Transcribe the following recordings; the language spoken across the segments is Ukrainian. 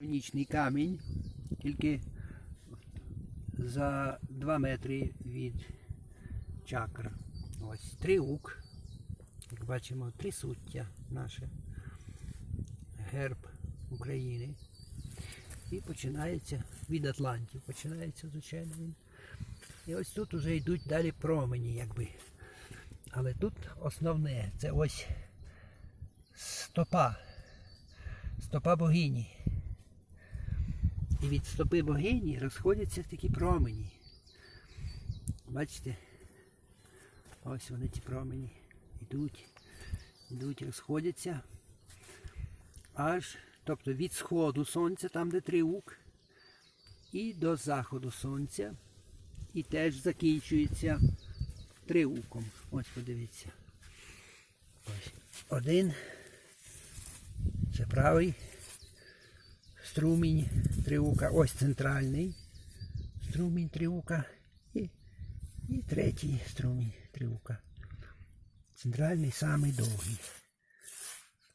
Нічний камінь, тільки за 2 метри від чакр. Ось триук. Як бачимо, трисуття наше. Герб України. І починається від Атлантів. Починається, звичайно, він. І ось тут вже йдуть далі промені, якби. Але тут основне це ось стопа. Стопа богині. І від стопи богині розходяться такі промені. Бачите? Ось вони ті промені. Йдуть, йдуть, розходяться. Аж, тобто від сходу сонця, там де триук, і до заходу сонця. І теж закінчується триуком. Ось подивіться. Ось. Один. Це правий струмінь триука. Ось центральний струмінь триука. І, і третій струмінь триука. Центральний самий довгий.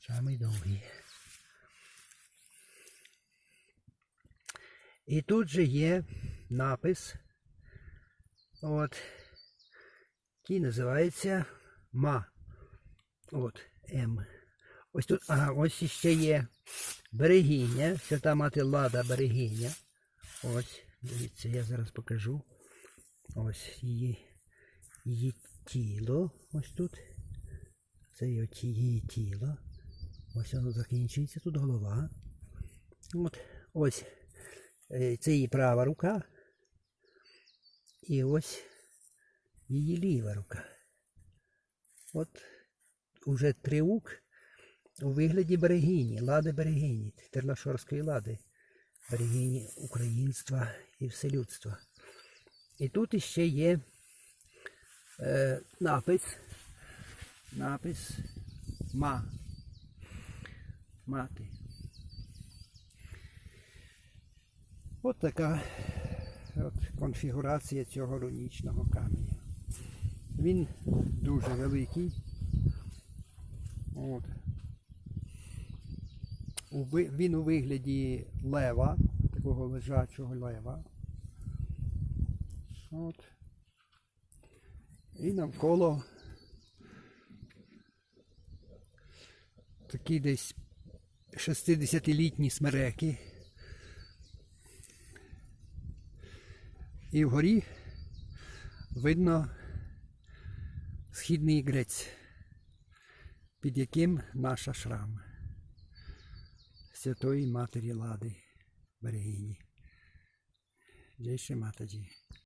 Самий довгий. І тут же є напис, от, який називається ма. От, М. Ось тут, ага, ось ще є берегиня, свята мати Лада берегиня. Ось, дивіться, я зараз покажу. Ось її, її тіло. Ось тут. Це її, тіло. Ось воно закінчується, тут голова. От, ось. е, Це її права рука. І ось її ліва рука. От уже триук у вигляді берегині, лади берегині, Терлашорської лади, берегині українства і вселюдства. І тут іще є е, напис, напис ма. Мати. От така от конфігурація цього рунічного каменя. Він дуже великий. От. Він у вигляді лева, такого лежачого лева. От. І навколо такі десь 60-літні смереки. І вгорі видно східний грець, під яким наша шрам Святої Матері Лади Берегині. Джей Шри Матаджі.